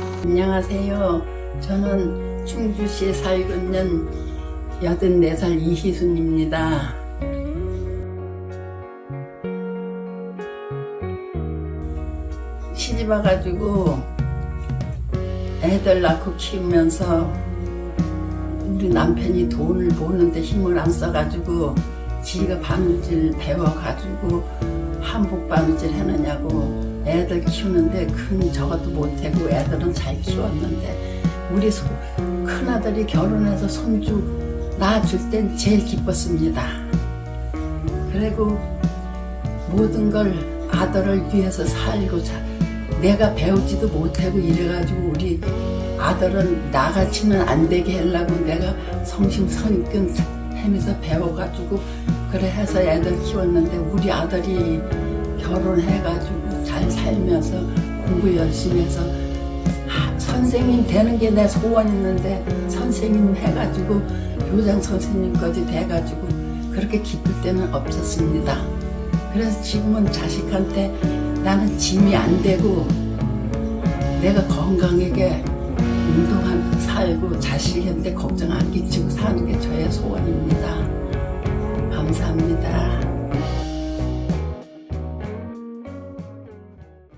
안녕하세요. 저는 충주시에 살고 있는 84살 이희순입니다. 시집 와가지고 애들 낳고 키우면서 우리 남편이 돈을 버는데 힘을 안 써가지고 지가 바느질 배워가지고 한복 바느질 해느냐고 애들 키우는데 큰 저것도 못하고 애들은 잘 키웠는데 우리 소- 큰아들이 결혼해서 손주 낳아줄 땐 제일 기뻤습니다. 그리고 모든 걸 아들을 위해서 살고 자, 내가 배우지도 못하고 이래가지고 우리 아들은 나같이는 안 되게 하려고 내가 성심성의껏 하면서 배워가지고 그래 해서 애들 키웠는데 우리 아들이 결혼해가지고 잘 살면서 공부 열심히 해서 하- 선생님 되는 게 내 소원이었는데 선생님 해가지고 교장 선생님까지 돼가지고 그렇게 기쁠 때는 없었습니다. 그래서 지금은 자식한테 나는 짐이 안 되고 내가 건강하게 운동하면서 살고 자식한테 걱정 안 끼치고 사는 게 저의 소원입니다.